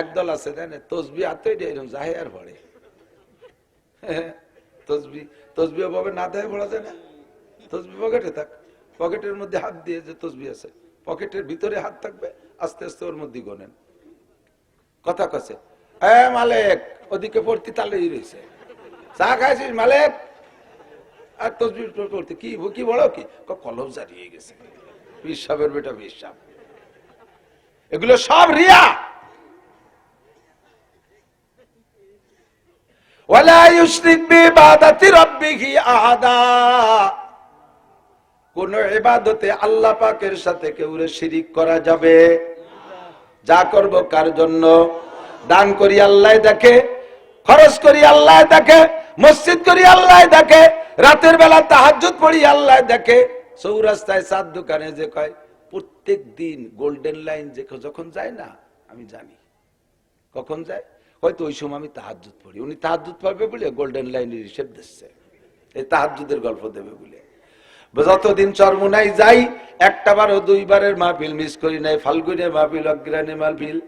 একদল আছে তাই তসবি হাতে এরকম যাহে আর ভরে তসবি তসবি ভাবে না দেয় ভরা যায় না। তসবি পকেটে থাক। পকেটের মধ্যে হাত দিয়ে যে তসবি আছে, পকেটের ভিতরে হাত থাকবে, আস্তে আস্তে ওর মধ্যে গোনেন কথা কছে এ মালেক, ওদিকে পড়তি তালেই রয়েছে চা খাইছিস মালেক? আর তসবি পড়তে, কি কি বলো কি? কলম জারিয়ে গেছে। পিসাবের বেটা পিসাব এগুলো সব রিয়া। কোন ইবাদতে আল্লাহ পাকের সাথে কেউরে শিরিক করা যাবে? যা করব কার জন্য? দান করি আল্লাহ দেখে, খরচ করি আল্লাহ দেখে, মসজিদ করি আল্লাহ দেখে, রাতের বেলা তাহাজ্জুদ পড়ি আল্লাহ দেখে। চৌরাস্তায় চার দোকানে যে কয় প্রত্যেক দিন গোল্ডেন লাইন যে যখন যায় না, আমি জানি। কখন যায়? হয়তো ওই সময় আমি তাহাজুদ পড়ি। উনি তাহাজুদ পড়বে বলে গোল্ডেন লাইনের হিসেব দিচ্ছে। এই তাহাজুদের গল্প দেবে বলে। যতদিন চরমুনাই যাই একটা বারও দুইবারের মাহফিল মিস করি নাই। ফাল্গুনের মাহফিল অগ্রাণী মাহফিল।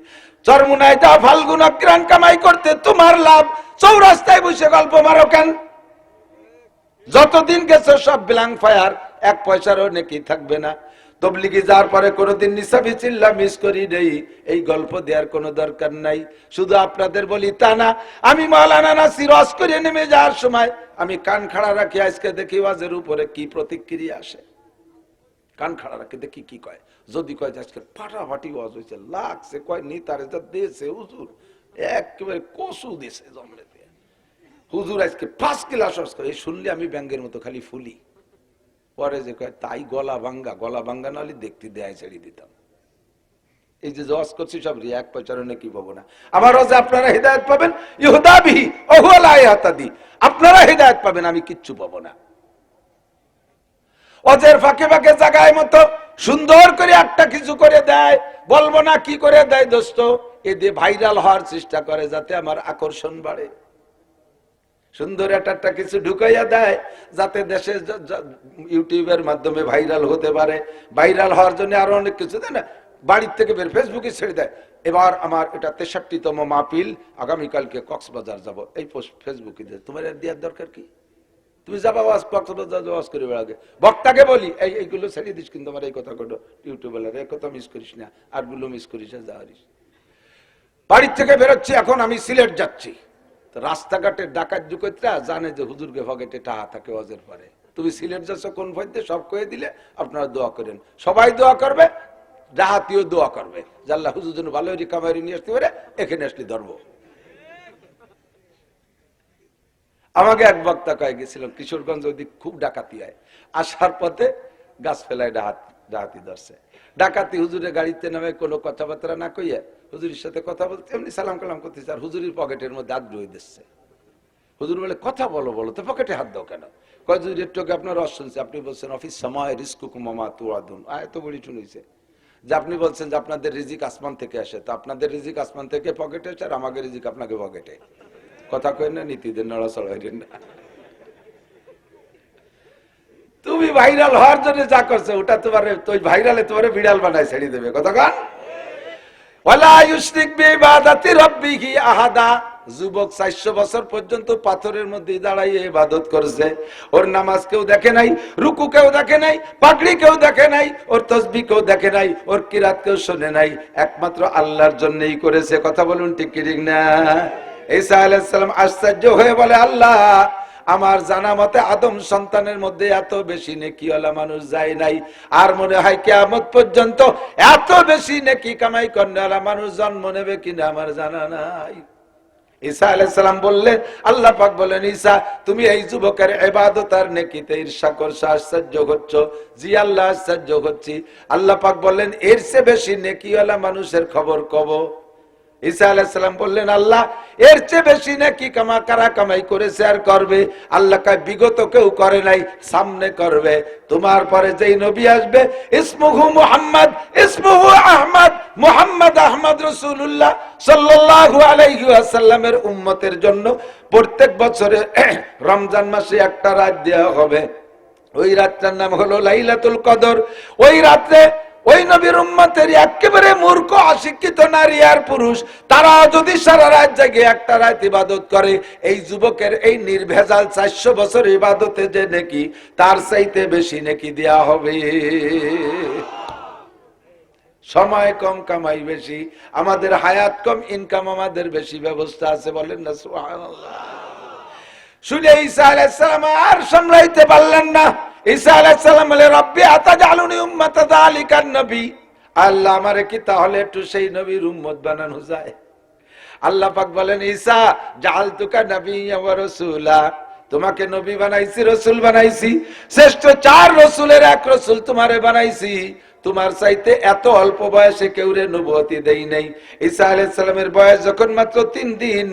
চরমুনাই যাও ফাল্গুন অগ্রাণ কামাই করতে তোমার লাভ। চৌরাস্তায় বসে গল্প মারো কেন? যতদিন গেছে সব ব্ল্যাঙ্ক ফায়ার, এক পয়সারও নাকি থাকবে না। তবলিগি যাওয়ার পরে কোনোদিন নিসাবি চিল্লা মিস করি নেই। এই গল্প দেওয়ার কোনো দরকার নাই। শুধু আপনাদের বলি তা না, আমি মাওলানা নাসির রস করে নেমে যাওয়ার সময় আমি কান খাড়া রাখি, আজকে দেখি ওয়াজের উপরে কি প্রতিক্রিয়া আসে। কান খাড়া রাখি, দেখি কি কয়। যদি কয় যে আজকে ফাটাফাটি ওয়াজ হয়েছে লাগছে কয় নি, তার দিয়েছে হুজুর, একেবারে কসু দিয়েছে জমলেতে হুজুর আজকে পাঁচ ক্লাস এই শুনলে আমি ব্যাঙ্গের মতো খালি ফুলি। পরে যে কয়, তাই গলা ভাঙ্গা। গলা ভাঙ্গা নাহলে দেখতে দেয় ছেড়ে দিতাম। এই যে জজ করছি সব রিয়াক প্রচারণে কি পাবো না। আমার যে আপনারা হৃদায়ত পাবেন? ইহুদাবিহি ওহুয়ালাদি আপনারা হৃদায়ত পাবেন, আমি কিচ্ছু পাবো না। অজের ফাঁকে ফাঁকে জায়গায় মতো সুন্দর করে একটা কিছু করে দেয়। বলব না কি করে দেয় দোস্ত? এ দিয়ে ভাইরাল হওয়ার চেষ্টা করে যাতে আমার আকর্ষণ বাড়ে। সুন্দর একটা কিছু ঢুকাইয়া দেয়, যাতে দেশে ইউটিউবের মাধ্যমে ভাইরাল হতে পারে। ভাইরাল হওয়ার জন্য আরও অনেক কিছু দেয় না? বাড়ির থেকে বের, ফেসবুকে ছেড়ে দেয়। এবার আমার এটা তেষট্টিতম মাহফিল, আগামীকালকে কক্সবাজার যাব। এই ফেসবুকে দেয়। তোমার দেওয়ার দরকার কি? তুমি যাবা ওয়াজ, কক্সবাজার ওয়াজ করে বেড়াগে বক্তাকে বলি, এই, এইগুলো ছেড়ে দিস কিন্তু আমার এই কথা কটো। ইউটিউবের এই কথা মিস করিস না। আরগুলো মিস করিস না যাওয়ারিস বাড়ির থেকে বেরোচ্ছি, এখন আমি সিলেট যাচ্ছি। রাস্তাঘাটে ডাকাত জুকৈতরা জানে যে হুজুরকে ফকেটে টাহা থাকে অজের পরে। তুমি সিলেট যাচ্ছ, কোন ফইতে সব কয়ে দিলে আপনারা দোয়া করেন। সবাই দোয়া করবে ডাহাতিও দোয়া করবে। জাল্লা হুজুর জন্য ভালো রিকামারি নিয়ে আসতে পারে, এখানে আসলে ধরবো। আমাকে এক বক্তা কয়ে গেছিল কিশোরগঞ্জ ওদিক খুব ডাকাতি হয়। আসার পথে গাছ ফেলায় ডাহাত ডাহাতি ধরছে। ডাকাতি হুজুরের গাড়িতে নামে কোনো কথাবার্তা না কইয়া হুজুরের সাথে কথা বলতে এমনি সালাম কালাম করতেছে, আর হুজুরের পকেটের মধ্যে আগ্রহী দিচ্ছে। হুজুর বলে, কথা বলো বলো, তো পকেটে হাত দাও কেন? কয় একটু আপনার রস শুনছে। আপনি বলছেন, অফিস সময় রিস্কু মামা তুয়াদুন এত বড়ি শুনেছে যে আপনি বলছেন যে আপনাদের রিজিক আসমান থেকে আসে, তো আপনাদের রিজিক আসমান থেকে পকেটে আসে, আর আমাকে রিজিক আপনাকে পকেটে। কথা কই না নীতিদের নড়াচড়া হইলেন না। তুমি ভাইরাল হওয়ার জন্য যা করছ, ওটা তোমার, তুই ভাইরালে তোমার বিড়াল বানায় ছেড়ে দেবে। কথা যুবক 400 বছর পর্যন্ত পাথরের মধ্যে দাঁড়াইয়ে ইবাদত করেছে। ওর নামাজ কেউ দেখে নাই, রুকু কেউ দেখে নাই, পাগড়ি কেউ দেখে নাই, ওর তসবিহ কেউ দেখে নাই, ওর কিরাত কেউ শুনে নাই। একমাত্র আল্লাহর জন্যই করেছে। কথা বলুন ঠিক ঠিক না? ঈসা আলাইহিস সালাম আশ্চর্য হয়ে বলে, আল্লাহ আমার জানা মতে আদম সন্তানের মধ্যে এত বেশি নেকিওয়ালা মানুষ যায় নাই। আর মনে হয় কেয়ামত পর্যন্ত এত বেশি নেকি কামাই কন্যালা মানুষ জন্ম নেবে কিনা আমার জানা নাই। ঈসা আলাইসালাম বললেন, আল্লাহ পাক বলেন, ঈসা, তুমি এই যুবকের এবাদত আর নেকিতে ঈর্ষা করছ, আশ্চর্য হচ্ছ, জি আল্লাহ আশ্চর্য হচ্ছি। আল্লাহ পাক বললেন, এর চেয়ে বেশি নেকিওয়ালা মানুষের খবর কব। ঈসা বললেন, আল্লাহ, এর চেয়ে বেশি নাকি কামা, কারা কামাই করবে? আল্লাহ কয়, বিগত কেউ করে নাই, সামনে করবে। তোমার পরে যেই নবী আসবে, ইসমুহু মুহাম্মদ, ইসমুহু আহমদ, মুহাম্মদ আহমদ রসুল্লাহ আলাইহি উম্মতের জন্য প্রত্যেক বছরে রমজান মাসে একটা রাত দেওয়া হবে। ওই রাতটার নাম হলো লাইলাতুল কদর। ওই রাত্রে ওই নবীর উম্মতের একেবারে মূর্খ, অশিক্ষিত নারী আর পুরুষ, তারা যদি সারা রাত জাগে একটা রাত ইবাদত করে, এই যুবকের এই নির্ভেজাল চারশো বছর ইবাদতে যে নাকি, তার চাইতে বেশি নাকি দেয়া হবে। সময় কম, কামাই বেশি, আমাদের হায়াত কম ইনকাম আমাদের বেশি ব্যবস্থা আছে, বলেন না, সুবহানাল্লাহ। শুনে ঈসা আলাইসালাম আর সামলাইতে পারলেন না। ঈসা আলাইসালাম বলে, রব্বি আতা জালুনি উম্মাত দালিকান নবী? আল্লাহ আমারে কি তাহলে একটু সেই নবীর উম্মত বানানো যায়? আল্লাহ পাক বলেন, ঈসা জাল তুকা নবী ওয়া রাসূলা। তোমাকে নবী বানাইছি, রসুল বানাইছি। শ্রেষ্ঠ চার রসুলের এক রসুল তোমারে বানাইছি। তোমার চাইতে এত অল্প বয়সে কেউ রে নবতি দেই নাই। ঈসা আলাইসালামের বয়স যখন মাত্র তিন দিন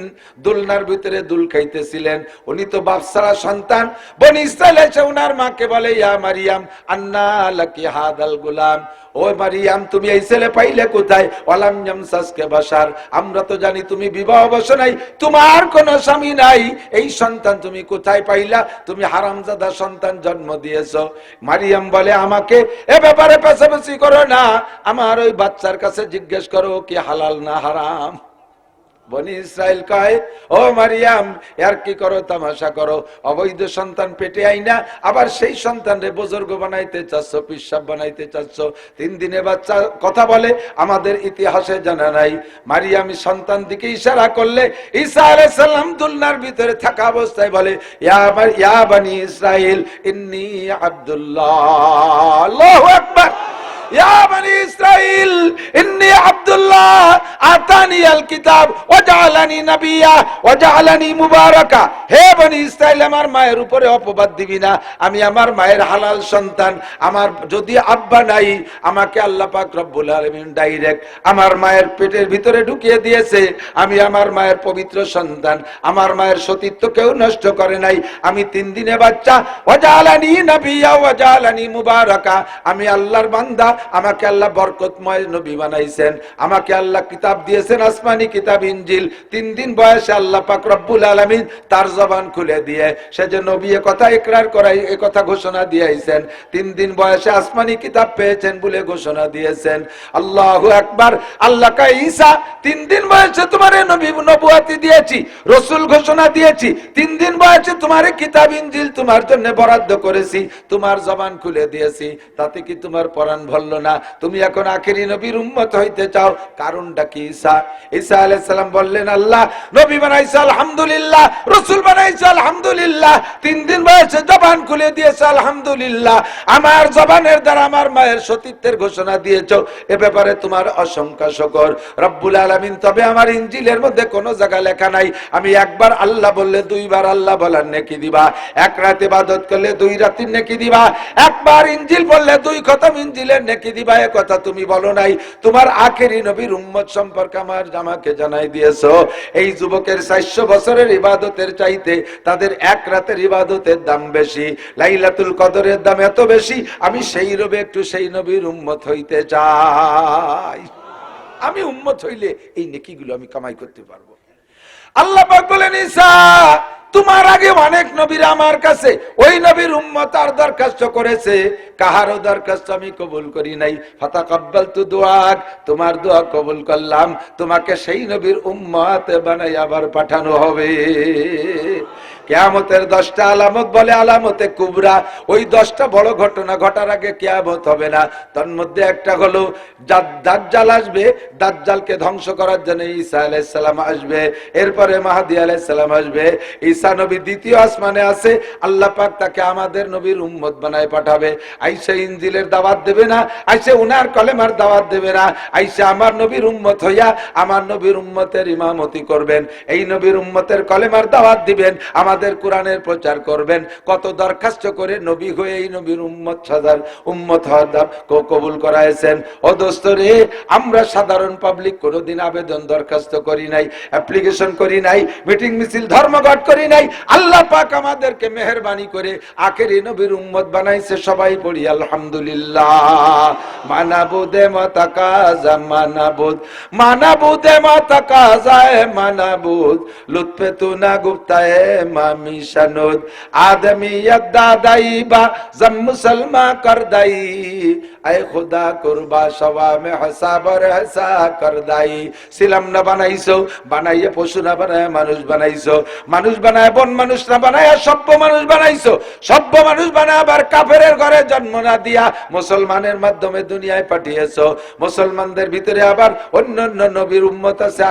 দুলনার ভিতরে দুল খাইতেছিলেন, উনি তো বাপসারা সন্তান। বনি ইসরায়েল এসে উনার মাকে বলে, ইয়া মারিয়াম, আন্না লাকি হাদাল গুলাম। ও মারিয়াম, তুমি এই ছেলে পাইলে কোথায়? ওয়ালাম ইয়ামসাসকে বাসার। আমরা তো জানি তুমি বিবাহ বসো নাই, তোমার কোনো স্বামী নাই। এই সন্তান তুমি কোথায় পাইলা? তুমি হারামজাদা সন্তান জন্ম দিয়েছ। মারিয়াম বলে, আমাকে এ ব্যাপারে পেছাপেছি করো না, আমার ওই বাচ্চার কাছে জিজ্ঞেস করো কি হালাল না হারাম। বনি ইসরায়েল কয়, ও মারিয়াম আর কি করো, তামাশা করো। অবৈধ সন্তান পেটে আবার সেই সন্তান রে বুজুর্গ বানাইতে চাচ্ছ, পিসাব বানাইতে চাচ্ছ। তিন দিনে বাচ্চা কথা বলে, আমাদের ইতিহাসে জানা নাই। মারিয়াম সন্তান দিকে ইশারা করলে, ঈসা আলাইহিস দুলনার ভিতরে থাকা অবস্থায় বলে, ইয়া ইয়া বানি ইসরাইল, ইন্নী আব্দুল্লাহ আকবার। আমার মায়ের উপরে অপবাদ দিবি না। আমি আমার মায়ের হালাল সন্তান। আমার যদি আব্বা নাই, আমাকে আল্লাহ ডাইরেক্ট আমার মায়ের পেটের ভিতরে ঢুকিয়ে দিয়েছে। আমি আমার মায়ের পবিত্র সন্তান। আমার মায়ের সতীত্ব কেউ নষ্ট করে নাই। আমি তিন দিনে বাচ্চা। ওয়া জাআলানি নবিয়া ওয়া মুবারকা। আমি আল্লাহর বান্দা। আমাকে আল্লাহ বরকতময় নবী বানাইছেন। আমাকে আল্লাহ কিতাব দিয়েছেন, আসমানি কিতাব ইনজিল তিন দিন বয়সে আল্লাহ পাক রব্বুল আলামিন তার জবান খুলে দিয়ে সে যে নবী এ কথা ইকরার করাই, এ কথা ঘোষণা দিয়েছেন তিন দিন বয়সে আসমানি কিতাব পেয়েছেন বলে ঘোষণা দিয়েছেন। আল্লাহু আকবার, আল্লাহ কা ঈসা, তিন দিন বয়সে তোমারে নবী নবুয়াতি দিয়েছি, রসুল ঘোষণা দিয়েছি। তিন দিন বয়সে তোমারে কিতাব ইনজিল তোমার জন্য বরাদ্দ করেছি, তোমার জবান খুলে দিয়েছি, তাতে কি তোমার পরাণ ভরল না, তুমি এখন আখেরি নবীর উম্মত হইতে চাও। কারণটা কি, ঈসা? ঈসা আলাইহিস সালাম বললেন, আল্লাহ, নবী বানাইছে, আলহামদুলিল্লাহ, রসুল বানাইছে, আলহামদুলিল্লাহ। তিন দিন বয়সে জবান খুলে দিয়েছে, আলহামদুলিল্লাহ। আমার জবানের দ্বারা আমার মায়ের সতীত্বের ঘোষণা দিয়েছ। এ ব্যাপারে তোমার অসংখ্য শকর। রব্বুল আলামিন, তবে আমার ইনজিলের মধ্যে কোনো জায়গা লেখা নাই। আমি একবার আল্লাহ বললে, দুইবার আল্লাহ বলার নেকি দিবা। এক রাত ইবাদত করলে, দুই রাতির নেকি দিবা। একবার ইনজিল বললে দুই খতম ইনজিলের নেকি দিবা এ কথা তুমি বলো নাই? তোমার আখেরি নবীর উম্মত সম্পর্কে আমার আমাকে জানাই দিয়েছ। এই যুবকের চারশো বছরের ইবাদতের চাইতে তাদের এক রাতের ইবাদতের দাম বেশি। লাইলাতুল কদরের দাম এত বেশি, আমি সেই রবে একটু সেই নবীর উম্মত হইতে চাই। আমি উম্মত হইলে এই নেকিগুলো আমি কামাই করতে পারব। আল্লাহ বলেন, ঈসা তোমার আগে অনেক নবীর আমার কাছে, ওই নবীর উম্মত আর দরখাস্ত করেছে। কাহারও দরখাস্ত আমি কবুল করি নাই। ফাতা কব্বাল তু দোয়াক তোমার দোয়া কবুল করলাম। তোমাকে সেই নবীর উম্মত বানাই আবার পাঠানো হবে। কেয়ামতের দশটা আলামত বলে আলামতে কুবরা। ওই দশটা বড় ঘটনা ঘটার আগে কেয়ামত হবে না। তার মধ্যে একটা হলো দাজ্জাল আসবে, দাজ্জালকে ধ্বংস করার জন্য ঈসা আলাইসাল্লাম আসবে। এরপরে মাহাদি আলাইসাল্লাম আসবে। ঈসা নবী দ্বিতীয় আসমানে আছে। আল্লাহ পাক তাকে আমাদের নবীর উম্মত বানায় পাঠাবে। আইসা ইনজিলের দাওয়াত দেবে না। আইসা উনার কলেমার দাওয়াত দেবে না। আইসা আমার নবীর উম্মত হইয়া আমার নবীর উম্মতের ইমামতি করবেন। এই নবীর উম্মতের কলেমার দাওয়াত দিবেন। আমাদের কোরআনের প্রচার করবেন। কত দরখাস্ত করে নবী হয়ে এই নবীর উম্মত সাজার উম্মত কবুল করাইছেন। ও দোস্ত রে, আমরা সাধারণ পাবলিক কোনোদিন আবেদন দরখাস্ত করি নাই, অ্যাপ্লিকেশন করি নাই, মিটিং মিছিল ধর্মঘট করি নাই। আল্লাহ পাক আমাদেরকে মেহরবানি করে আখেরি নবীর উম্মত বানাইছে সবাই পড়ি, আলহামদুলিল্লাহ। মানাবুদে মাতাকাজা, মানাবুদ। মানাবুদে মাতাকাজায় মানাবুদ। লুৎফে তুনা গুপ্তায়ে মামি শানুদ আদমি ইয়াদা দাইবা জম মুসলমা করদাই। আয় খুদা কুরবা সবা মে হাসাবর হাসা কর দাই ছিলাম না বানাইছো, বানাইয়ে পশু না বানায়, মানুষ বানাইছো। মানুষ বানায়, বন মানুষ না বানায় সভ্য মানুষ বানাইছো। সভ্য মানুষ বানায়, আবার কাফেরের ঘরে জন্ম না দিয়া মুসলমানের মাধ্যমে দুনিয়ায় পাঠিয়েছো। মুসলমানদের ভিতরে আবার অন্য অন্য নবীর উম্মত আছে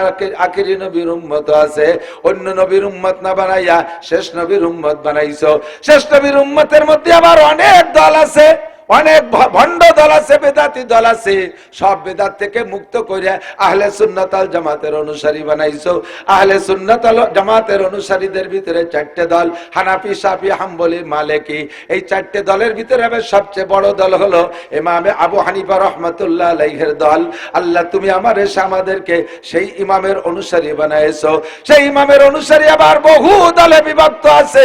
আখিরি নবীর উম্মত আছে। অন্য নবীর উম্মত না বানাইয়া শেষ নবীর উম্মত বানাইছো। শেষ নবীর উম্মতের মধ্যে আবার অনেক দল আছে। অনেক ভণ্ড দল আছে, বেদাতি দল আছে, সব বেদাত থেকে মুক্ত করে আহলে সুন্নতাল জামাতের অনুসারী বানাইছো। আহলে সুন্নতাল জামাতের অনুসারীদের ভিতরে চারটে দল, হানাফি, সাফি, হাম্বলি, মালেকি। এই চারটে দলের ভিতরে সবচেয়ে বড় দল হলো ইমামে আবু হানিফা রহমতুল্লাহ আলাইহের দল। আল্লাহ, তুমি আমার এসে আমাদেরকে সেই ইমামের অনুসারী বানাইছো। সেই ইমামের অনুসারী আবার বহু দলে বিভক্ত আছে।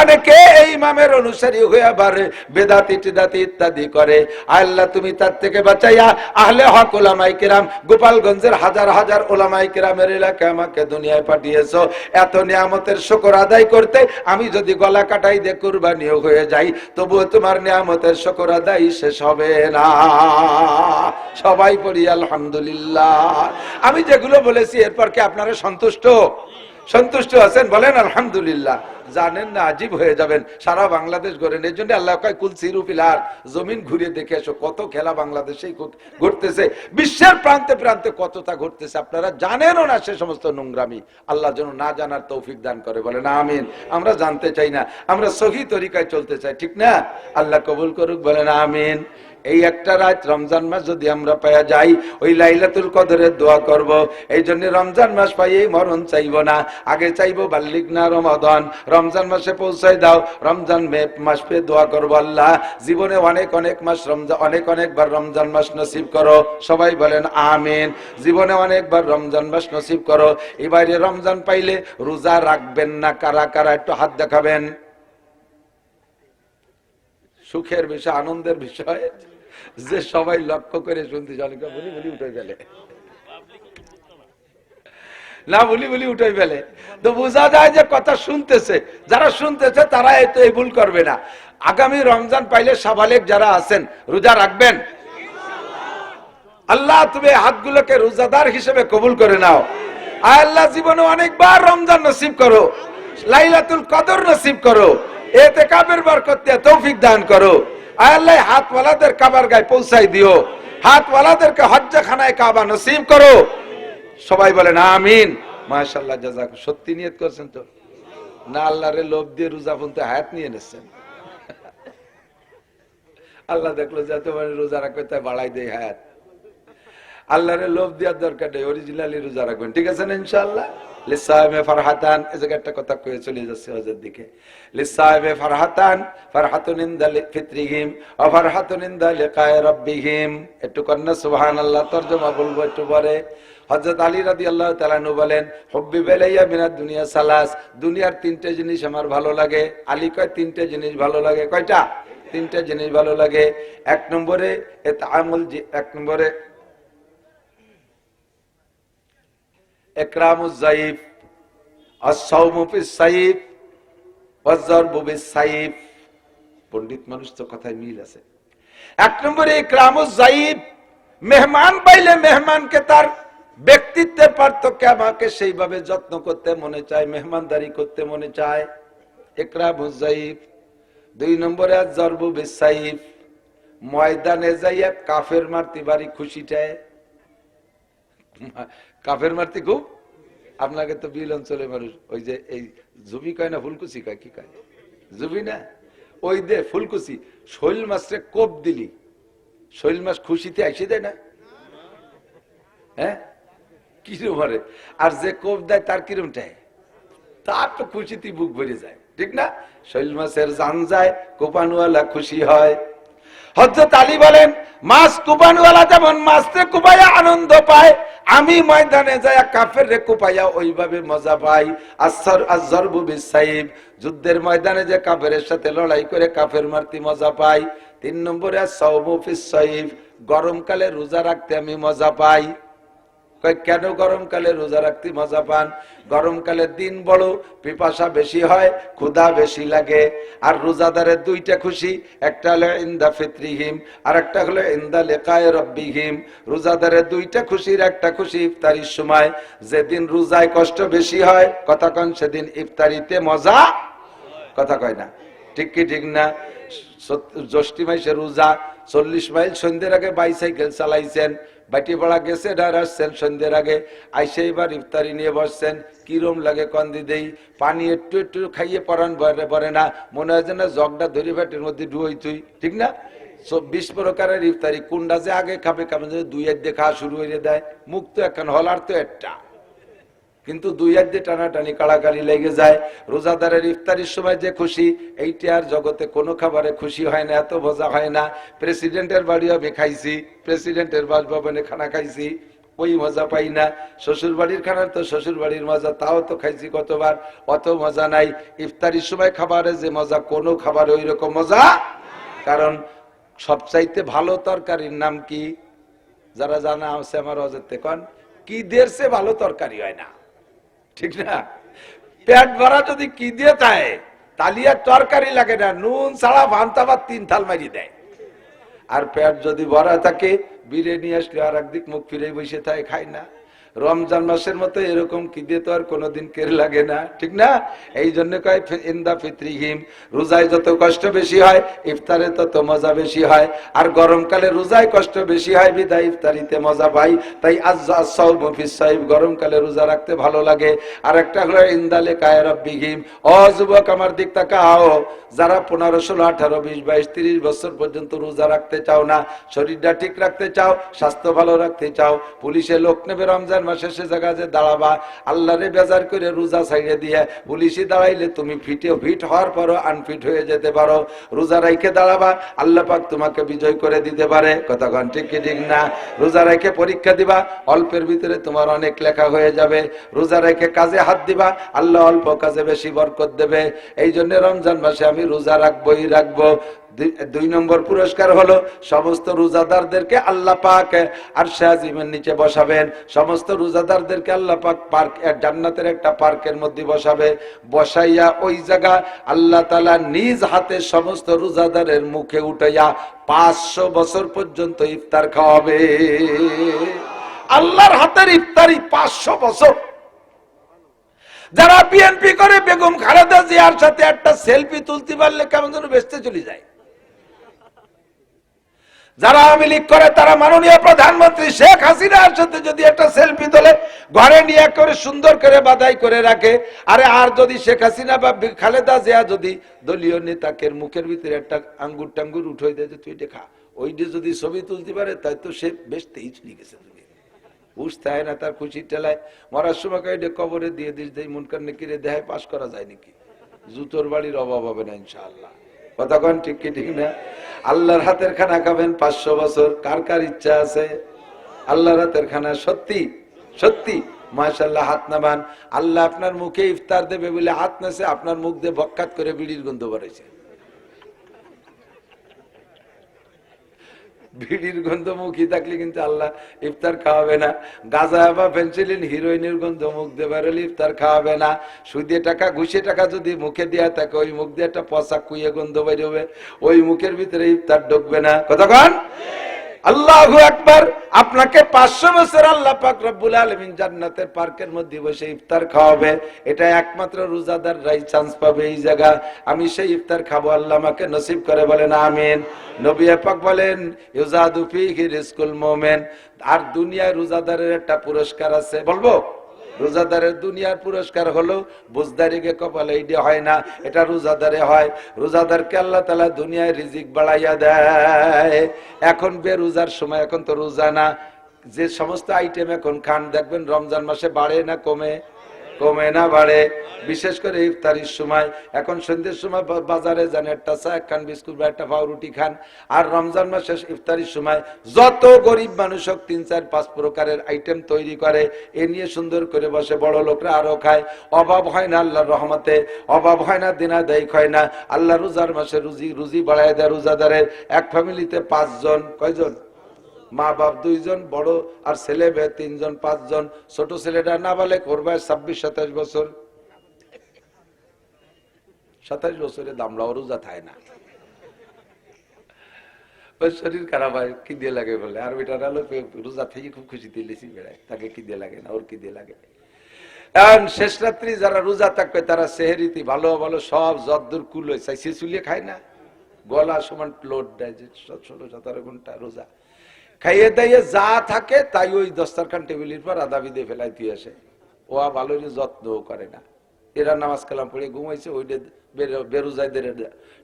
অনেকে এই ইমামের অনুসারী হয়ে আবার বেদাতি টিদাতি ইত্যাদি করে। আল্লাহ তুমি তার থেকে বাঁচাইয়া আহলে হক ওলামাই কিরাম, গোপালগঞ্জের হাজার হাজার ওলামাই কিরামের এলাকায় আমাকে দুনিয়ায় পাঠিয়েছো। এত নিয়ামতের শুকর আদায় করতে আমি যদি গলা কাটাই দিয়ে কুরবানিও হয়ে যাই, তবুও তোমার নিয়ামতের শকর আদায় শেষ হবে না। সবাই পড়ি, আলহামদুলিল্লাহ। আমি যেগুলো বলেছি, এরপর কি আপনারা সন্তুষ্ট? সন্তুষ্ট আছেন? বলেন, আলহামদুলিল্লাহ। জানেন না, আজীব হয়ে যাবেন। সারা বাংলাদেশ গড়েন এই জন্য আল্লাহ কয়, কুল সিরুপিলার জমিন ঘুরে দেখে এসো, কত খেলা বাংলাদেশেই ঘটতেছে বিশ্বের প্রান্তে প্রান্তে কতটা ঘটতেছে আপনারা জানেনও না সে সমস্ত নোংরামি। আল্লাহ যেন না জানার তৌফিক দান করে। বলেন, আমিন। আমরা জানতে চাই না। আমরা সহি তরিকায় চলতে চাই, ঠিক না? আল্লাহ কবুল করুক, বলেন, আমিন। এই একটা রাত রমজান মাস যদি আমরা পাইয়া যাই, ওই লাইলাতুল কদরের দোয়া করব। এই জন্য রমজান মাস পাইয়ে মরণ চাইব না। আগে চাইব বাল্লিক না রমাদন। রমজান মাসে পৌঁছাই দাও। রমজান মাস পেয়ে দোয়া করব আল্লাহ। জীবনে অনেক অনেক মাস রমজান অনেক অনেকবার রমজান মাস নসিব করো। সবাই বলেন আমিন। জীবনে অনেকবার রমজান মাস নসিব করো। এবারে রমজান পাইলে রোজা রাখবেন না। কারা কারা একটু হাত দেখাবেন? সুখের বিষয়, আনন্দের বিষয়। যে সবাই লক্ষ্য করে শুনতে অনেকে বলি বলি উঠে গেলে না বলি বলি উঠে ফেলে। তো বোঝা যায় যে কথা শুনতেছে, যারা শুনতেছে তারা এই তো এই ভুল করবে না। আগামী রমজান পাইলে সাবালেক যারা আছেন, রোজা রাখবেন? আল্লাহ, তুমি হাতগুলোকে রোজাদার হিসেবে কবুল করে নাও। আল্লাহ, জীবনে অনেকবার রমজান নসিব করো। লাইলাতুল কদর নসিব করো। এতে কাবের বরকত তৌফিক দান করো। আল্লাহ হাতওয়ালাদের কাবার গায়ে পৌঁছাই দিও। হাতওয়ালাদেরকে হজ্জাখানায় কাবা নসিব করো। সবাই বলেন, আমিন। মাশাল্লাহ জাজাক সত্যি নিয়ত করছেন তো? না আল্লাহরে লোভ দিয়ে রোজা পর্যন্ত হায়াত নিয়ে নিচ্ছেন আল্লাহ দেখল যে তোমার রোজা রাখবে, তাই বাড়াই দেয় হায়াত। আল্লাহরে লোভ দেওয়ার দরকার নেই অরিজিনালি রোজা রাখবেন। ঠিক আছে না, ইনশাআল্লাহ? লিসাহেবে ফারহাতান, এই জায়গায় একটা কথা কয়ে চলে যাচ্ছে হজের দিকে। লিসাহেবে ফারহাতান ফারহাতুন ইনদা ফিত্রিহিম ও ফারহাতুন ইনদা লিকায়ে রাব্বিহিম। একটু কন্যা সুবহানাল্লাহ, তরজমা বলব একটু পরে। হযরত আলী রাদিয়াল্লাহু তাআলা নু বলেন, হুব্বি বেলাইয়া মিনাদ দুনিয়া সালাস। দুনিয়ার তিনটে জিনিস আমার ভালো লাগে। আলী কয়, তিনটে জিনিস ভালো লাগে। কয়টা? তিনটে জিনিস ভালো লাগে। এক নম্বরে এত আমল এক নম্বরে একরামুজ জাইফ আসাউমু ফিস সাইফ পণ্ডিত মানুষ তো কথায় মিল আছে। এক নম্বরে একরামুজ জাইফ মেহমান পাইলে মেহমানকে তার ব্যক্তিত্বের পার্থক্য আমাকে সেইভাবে যত্ন করতে মনে চায়, মেহমানদারি করতে মনে চায়। একরামুজ জাইফ দুই নম্বরে আজরবু বিস সাইফ ময়দানে যাইয়া কাফের মারতি বাড়ি খুশিটায় কাফের মারতে খুব? আপনাকে তো বিল অঞ্চলে মানুষ, ওই যে এই জুবি কয় না ফুলকুচি কয়, কি কয়? জুবি না? ওই দে ফুলকুচি, শৈল মাছরে কোপ দিলি। শৈল মাছ খুশিতে আইসে দেয় না? হ্যাঁ? কিরম মারে আর যে কোপ দেয় তার কিরম টায় তার তো খুশিতে বুক ভরে যায়, ঠিক না? শৈল মাছের জান যায় কোপানুয়ালা খুশি হয়। হজরত আলী বলেন মাছ কুপানওয়ালা যেমন মাছরে কুপাইয়া আনন্দ পায় আমি ময়দানে যায় কাফের রে কুপাইয়া ওইভাবে মজা পাই। আসর আজরবু বিসাইব যুদ্ধের ময়দানে যে কাফের সাথে লড়াই করে কাফের মারতি মজা পাই। তিন নম্বরে সৌমুফিস সাইব গরমকালে রোজা রাখতে আমি মজা পাই। কেন গরমকালে রোজা রাখতে মজা পান? গরমকালে দিন বড় পিপাসা বেশি হয়, ক্ষুধা বেশি লাগে। আর রোজাদারের দুইটা খুশি, একটা হলো ইন্দা ফিত্রিহিম, আর একটা হলো ইন্দা লেকায় রব্বিহিম। রোজাদারের দুইটা খুশির একটা খুশি ইফতারির সময়। যেদিন রোজায় কষ্ট বেশি হয়, কথা কন, সেদিন ইফতারিতে মজা? কথা কয় না। ঠিক কি, ঠিক না? জ্যৈষ্ঠী মাসে রোজা, চল্লিশ মাইল সন্ধ্যের আগে বাইসাইকেল চালাইছেন। বাটিপাড়া গেছে ডার আসছেন সন্ধ্যের আগে। আইসে এবার ইফতারি নিয়ে বসছেন। কিরম লাগে কন্দি দেই। পানি একটু একটু খাইয়ে পরান পরে না। মনে হয় যে না জগটা ধরে ভাটির মধ্যে ডুবই তুই। ঠিক না? চব্বিশ প্রকারের ইফতারি। কোনটা যে আগে খাবে যেন দুই এক দিয়ে খাওয়া শুরু হয়ে দেয়। মুখ তো এখন হলার তো একটা। কিন্তু দুই এক দিয়ে টানাটানি, কাড়াকাড়ি লেগে যায়। রোজাদারের ইফতারির সময় যে খুশি, এইটা আর জগতে কোনো খাবারে খুশি হয় না, এত মজা হয় না। প্রেসিডেন্টের বাড়িও আমি খাইছি, প্রেসিডেন্টের বাসভবনে খানা খাইছি, ওই মজা পাই না। শ্বশুর বাড়ির খানার তো শ্বশুর বাড়ির মজা, তাও তো খাইছি কতবার, অত মজা নাই। ইফতারির সময় খাবারে যে মজা, কোনো খাবারে ওই রকম মজা কারণ সবচাইতে ভালো তরকারির নাম কি? যারা জানা আছে আমার অজেতে কন, কি দেড়ছে ভালো তরকারি হয় না। ঠিক না? পেট ভরা যদি কি দিয়ে থাকে তালিয়ার তরকারি লাগে না, নুন ছাড়া ভান্তাবার তিন থাল মারি দেয়। আর পেট যদি ভরা থাকে, বিরিয়ানি আসলে আর একদিক মুখ ফিরে বসে থাকে, খায় না। রমজান মাসের মতো এরকম কি দিয়ে তো আর কোনোদিন কেড়ে লাগে না? ঠিক না? এই জন্য কয় ইন্দা ফিত্রিহিম, রোজায় যত কষ্ট বেশি হয়, ইফতারে তত মজা বেশি হয়। আর গরমকালে রোজায় কষ্ট বেশি হয়, বিদায় ইফতারিতে মজা পাই। তাই আজ মফিস সাহেব গরমকালে রোজা রাখতে ভালো লাগে। আর একটা হলো ইন্দালে কায় রব্বিহিম। ও যুবক, আমার দিক তাকাও। যারা পনেরো, ষোলো, আঠারো, বিশ, বাইশ, তিরিশ বছর পর্যন্ত রোজা রাখতে চাও না, শরীরটা ঠিক রাখতে চাও, স্বাস্থ্য ভালো রাখতে চাও, পুলিশে লোক নেবে রমজান মাসে সে জায়গা যে দাঁড়াবা, আল্লাহরে বেজার করে রোজা ছাইড়ে দিয়ে পুলিশে দাঁড়াইলে তুমি ফিটে ফিট হওয়ার পরও আনফিট হয়ে যেতে পারো। রোজা রাইখে দাঁড়াবা, আল্লাহ পাক তোমাকে বিজয় করে দিতে পারে। কতক্ষণ ঠিক কি ঠিক না? রোজা রাইখে পরীক্ষা দিবা, অল্পের ভিতরে তোমার অনেক লেখা হয়ে যাবে। রোজা রাইখে কাজে হাত দিবা, আল্লাহ অল্প কাজে বেশি বরকত দেবে। এই জন্য রমজান মাসে আমি রোজা রাখবোই, রাখব। দুই- নম্বর পুরস্কার হলো সমস্ত রোজাদারদেরকে আল্লাহ পাক, আর শাহজিমের নিচে বসাবেন। সমস্ত রোজাদারদেরকে আল্লাহ পাক পার্ক জান্নাতের একটা পার্কের মধ্যে বসাবে। বসাইয়া ওই জায়গা আল্লাহ তালা নিজ হাতে সমস্ত রোজাদারের মুখে উঠাইয়া পাঁচশো বছর পর্যন্ত ইফতার খাওয়াবে। আল্লাহর হাতের ইফতারি পাঁচশো বছর। যারা বিএনপি করে বেগম খালেদা জিয়ার সাথে একটা সেলফি তুলতে পারলে কেমন যেন বেসতে চলে যায়। যারা আওয়ামী লীগ করে, তারা মাননীয় প্রধানমন্ত্রী শেখ হাসিনার সাথে যদি একটা সেলফি তোলে, ঘরে নিয়ে করে, সুন্দর করে বাধাই করে রাখে। আরে আর যদি শেখ হাসিনা বা খালেদা জিয়া যদি দলীয় নেতাকে মুখের ভিতরে একটা আঙ্গুর টাঙ্গুর উঠে দেয় যে, তুই দেখা ওইটা যদি ছবি তুলতে পারে, তাই তো সে বেশ তেইশ লিখেছে তুমি বুঝতে না, তার খুশির টেলায় মরার সময় কবরে দিয়ে দিস দেয় মুনকার নাকি রে দেহায় পাশ করা যায় নাকি? জুতোর বাড়ির অভাব হবে না, ইনশাআল্লাহ। কতক্ষণ ঠিক কি ঠিক না? আল্লাহর হাতের খানা খাবেন পাঁচশো বছর। কার কার ইচ্ছা আছে? আল্লাহর হাতের খানা সত্যি সত্যি। মাশাল্লাহ হাত নামান। আল্লাহ আপনার মুখে ইফতার দেবে বলে হাত নাছে, আপনার মুখ দিয়ে বক্কাত করে বিড়ির গন্ধ বেরোছে বিড়ির গন্ধ মুখী থাকলে কিন্তু আল্লাহ ইফতার খাওয়াবে না। গাঁজা বা পেন্সিলিন হিরোইনের গন্ধ মুখ দিয়ে বেরোলে ইফতার খাওয়াবে না। সুদে টাকা, ঘুষে টাকা যদি মুখে দেওয়া থাকে, ওই মুখ দিয়ে একটা পশাক কুইয়ে গন্ধ বেরোবে ওই মুখের ভিতরে ইফতার ঢুকবে না। কতক্ষণ আল্লাহ একবার আপনাকে পাঁচশো বছর আল্লাহ পাক রব্বুল আলমিন জান্নাতের পার্কের মধ্যে বসে ইফতার খাওয়াবে। এটা একমাত্র রোজাদার রাই চান্স পাবে এই জায়গা। আমি সেই ইফতার খাব, আল্লাহ আমাকে নসিব করে বলেন, আমিন। নবী বলেন ইউজাদুফি হির স্কুল মোমেন। আর দুনিয়ায় রোজাদারের একটা পুরস্কার আছে, বলব? রোজাদারের দুনিয়ার পুরস্কার হলো বুজদারিকে কপালে এইটা হয় না, এটা রোজাদারে হয়। রোজাদারকে আল্লাহ তালা দুনিয়ায় রিজিক বাড়াইয়া দেয়। এখন বে রোজার সময়, এখন তো রোজা না। যে সমস্ত আইটেম এখন খান, দেখবেন রমজান মাসে বাড়ে না কমে? কমে না বাড়ে। বিশেষ করে ইফতারির সময়। এখন সন্ধ্যের সময় বাজারে যান, একটা চা খান বিস্কুট বা একটা পাউরুটি খান। আর রমজান মাসে ইফতারির সময় যত গরিব মানুষ হোক, তিন, চার, পাঁচ প্রকারের আইটেম তৈরি করে। এ নিয়ে সুন্দর করে বসে বড় লোকরা আরও খায়। অভাব হয় না আল্লাহর রহমতে। অভাব হয় না, দিনা দেয় হয় না। আল্লাহ রোজার মাসে রুজি রুজি বাড়ায় দেয়, রোজাদারের। এক ফ্যামিলিতে পাঁচজন, কয়জন? মা বাপ দুইজন, বড় আর ছেলে মেয়ে তিনজন, পাঁচজন। ছোট ছেলেটা না বলে করবে ছাব্বিশ, সাতাশ বছর। সাতাশ বছরে দামড়াও রোজা থাকে না। শরীর খারাপ হয় কি দিয়ে লাগে বলে। আর ওইটা হলো রোজা থেকে খুব খুশি দিলেছি বেড়ায়। তাকে কি দিয়ে লাগে না, ওর কি দিয়ে লাগে। এখন শেষ রাত্রি যারা রোজা থাকবে, তারা সেহেরিতি ভালো ভালো, সব যদ্দুর কুলো চাইছে চুলিয়ে খায় না। গলা সমান লোড দেয় যে ষোলো সতেরো ঘণ্টা রোজা। খাইয়ে দাইয়ে যা থাকে তাই ওই দস্তারখান টেবিলের পর আদা বিদে ফেলাই দিয়ে আসে ও আর ভালো যত্ন করে না এরা নামাজ কালাম পড়ে ঘুমাইছে ওইটা বেরোজাইদের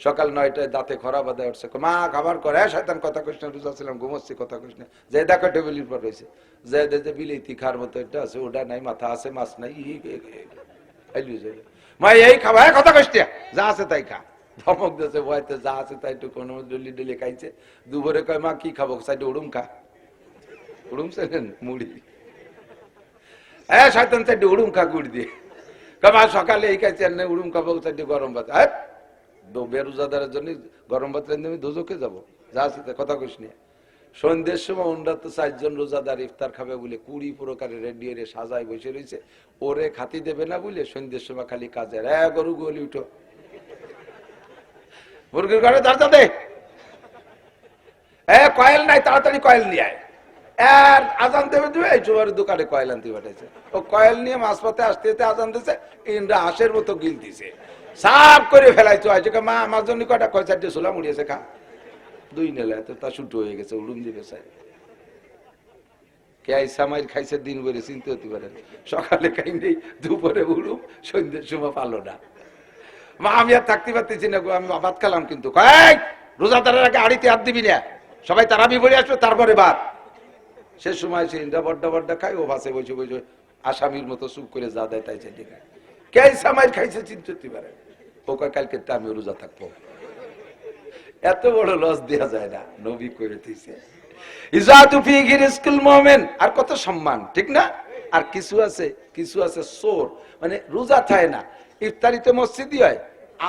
সকাল নয়টায় দাঁতে খরা বাদায় উঠছে মা খাবার করে হ্যাঁ শয়তান কথা না রোজা ছিলাম ঘুমাচ্ছি কথা না যে দেখো টেবিলের পর রয়েছে যে দেখে বিলেতি খার মতো একটা আছে ওটা নাই মাথা আছে মাছ নাই মা এই খাবা হ্যাঁ কথা না যা আছে তাই খা ধমক দিয়েছে ভয়তে যা আছে তাই একটু কোনো ডলি ডলি খাইছে। দুপুরে কয়, মা, কি খাব? সাইডে উড়ুম খা। উড়ুম সেন মুড়ি। হ্যাঁ উড়ুম খা গুড় দিয়ে। কামা সকালে এই খাইছে না উড়ুম খাব গরম ভাত। হ্যাঁ বেরোজাদারের জন্য গরম ভাত দুজকে যাব। যা আছে কথা কইস না। সন্ধ্যের সময় ওনরা তো চারজন রোজাদার ইফতার খাবে বলে কুড়ি প্রকারের রেডি রে সাজায় বসে রয়েছে ওরে খাতি দেবে না বলে সন্ধ্যের সময় খালি কাজের রে গরু গলি উঠো। মুরগির ঘরে দরজা দে। এ, কয়েল নাই, তাড়াতাড়ি কয়েল নিয়ে আয়। আর আজান দেবে দেবে চুয়ার দোকানে কয়েল আনতে পাঠাইছে। ও কয়েল নিয়ে পথে আসতে আজান দিছে, ইন্দ্রা হাঁসের মতো গিল দিছে। করে মা, আমার জন্য কটা কয়, চারটে সোলা মুড়িয়েছে, খা। দুই নেলা তো তা শুটু হয়ে গেছে উড়ুম দিবে কে সামাইর খাইছে, দিন করে চিনতে হতে পারে সকালে খাই নেই দুপুরে উড়ুম সন্ধ্যের সময় পালো না। আমি আর থাকতে পারতেছি না আমি খেলাম কিন্তু। কয় রোজাদারের আগে আড়িতে দিবি না। সবাই পড়ে আসবে, তারপরে ভাত সে সময় বড্ডা বড্ডা খায়, ও বসে বসে আসামির মতো চুপ করে যা দেয় তাই চাই খাইছে পারে? কালকে আমি রোজা থাকব। এত বড় লস দেওয়া যায় না, নবী করে দিয়েছে। আর কত সম্মান, ঠিক না? আর কিছু আছে কিছু আছে সোর মানে রোজা থাকে না। ইফতারিতে মসজিদই হয়।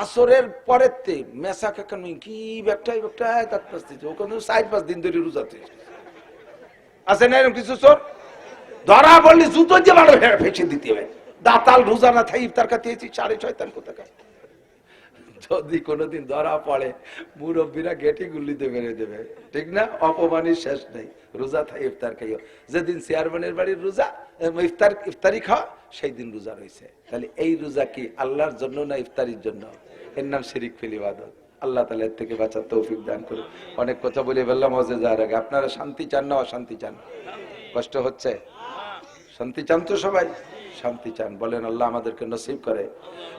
আসরের পরের তে মেসা কাকান কি ব্যাগটাই ব্যাগটাই তার পাশে ওখানে চার পাঁচ দিন ধরে রোজাতে। আছে না এরকম কিছু, চোর? ধরা বললি জুতো যে ভালো ফেঁচে দিতে হবে। দাতাল রোজা না থাই ইফতার খাতিয়েছি সাড়ে ছয় তান কোথাকার? যদি কোনোদিন ধরা পড়ে, মুরব্বীরা গেটি গুল্লিতে মেরে দেবে। ঠিক না? অপমানের শেষ নেই। রোজা থাই ইফতার খাইও। যেদিন চেয়ারম্যানের বাড়ির রোজা ইফতার, ইফতারি খাওয়া সেই দিন রোজা রয়েছে তাহলে এই রোজা কি আল্লাহর জন্য না ইফতারির জন্য? এর নাম শিরিক ফেলিবাদত আল্লাহ তালা এর থেকে বাঁচার তৌফিক দান করুন অনেক কথা বলে বললাম মজে যাওয়ার আগে। আপনারা শান্তি চান না অশান্তি চান? কষ্ট হচ্ছে? শান্তি চান তো সবাই? শান্তি চান। বলেন আল্লাহ আমাদেরকে নসিব করে।